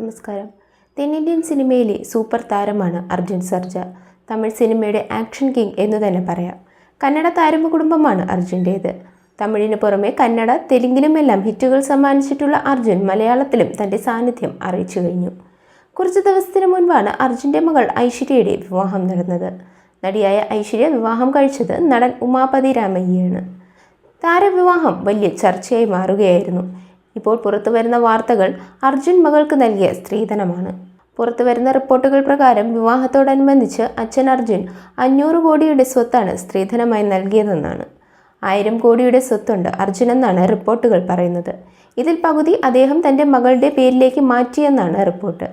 നമസ്കാരം. തെന്നിന്ത്യൻ സിനിമയിലെ സൂപ്പർ താരമാണ് അർജുൻ സർജ. തമിഴ് സിനിമയുടെ ആക്ഷൻ കിങ് എന്ന് തന്നെ പറയാം. കന്നഡ താരമ കുടുംബമാണ് അർജുന്റേത്. തമിഴിന് പുറമെ കന്നഡ തെലുങ്കിലുമെല്ലാം ഹിറ്റുകൾ സമ്മാനിച്ചിട്ടുള്ള അർജുൻ മലയാളത്തിലും തന്റെ സാന്നിധ്യം അറിയിച്ചു കഴിഞ്ഞു. കുറച്ച് ദിവസത്തിന് മുൻപാണ് അർജുന്റെ മകൾ ഐശ്വര്യയുടെ വിവാഹം നടന്നത്. നടിയായ ഐശ്വര്യ വിവാഹം കഴിച്ചത് നടൻ ഉമാപതി രാമയ്യയാണ്. താരവിവാഹം വലിയ ചർച്ചയായി മാറുകയായിരുന്നു. ഇപ്പോൾ പുറത്തു വരുന്ന വാർത്തകൾ അർജുൻ മകൾക്ക് നൽകിയ സ്ത്രീധനമാണ്. പുറത്തു വരുന്ന റിപ്പോർട്ടുകൾ പ്രകാരം വിവാഹത്തോടനുബന്ധിച്ച് അച്ഛൻ അർജുൻ അഞ്ഞൂറ് കോടിയുടെ സ്വത്താണ് സ്ത്രീധനമായി നൽകിയതെന്നാണ്. ആയിരം കോടിയുടെ സ്വത്തുണ്ട് അർജുൻ എന്നാണ് റിപ്പോർട്ടുകൾ പറയുന്നത്. ഇതിൽ പകുതി അദ്ദേഹം തന്റെ മകളുടെ പേരിലേക്ക് മാറ്റിയെന്നാണ് റിപ്പോർട്ട്.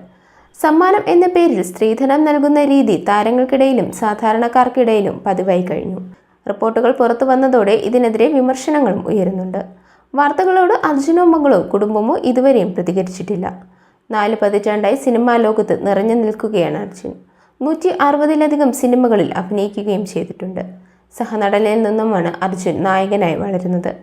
സമ്മാനം എന്ന പേരിൽ സ്ത്രീധനം നൽകുന്ന രീതി താരങ്ങൾക്കിടയിലും സാധാരണക്കാർക്കിടയിലും പതിവായി കഴിഞ്ഞു. റിപ്പോർട്ടുകൾ പുറത്തു വന്നതോടെ ഇതിനെതിരെ വിമർശനങ്ങളും ഉയരുന്നുണ്ട്. വാർത്തകളോട് അർജുനോ മകളോ കുടുംബമോ ഇതുവരെയും പ്രതികരിച്ചിട്ടില്ല. നാല് പതിറ്റാണ്ടായി സിനിമാ ലോകത്ത് നിറഞ്ഞു നിൽക്കുകയാണ് അർജുൻ. നൂറ്റി അറുപതിലധികം സിനിമകളിൽ അഭിനയിക്കുകയും ചെയ്തിട്ടുണ്ട്. സഹനടനിൽ നിന്നുമാണ് അർജുൻ നായകനായി വളരുന്നത്.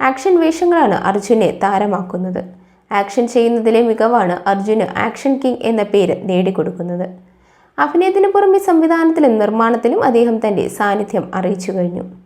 ആക്ഷൻ വേഷങ്ങളാണ് അർജുനെ താരമാക്കുന്നത്. ആക്ഷൻ ചെയ്യുന്നതിലെ മികവാണ് അർജുന് ആക്ഷൻ കിങ് എന്ന പേര് നേടിക്കൊടുക്കുന്നത്. അഭിനയത്തിന് പുറമെ സംവിധാനത്തിലും നിർമ്മാണത്തിലും അദ്ദേഹം തന്റെ സാന്നിധ്യം അറിയിച്ചു കഴിഞ്ഞു.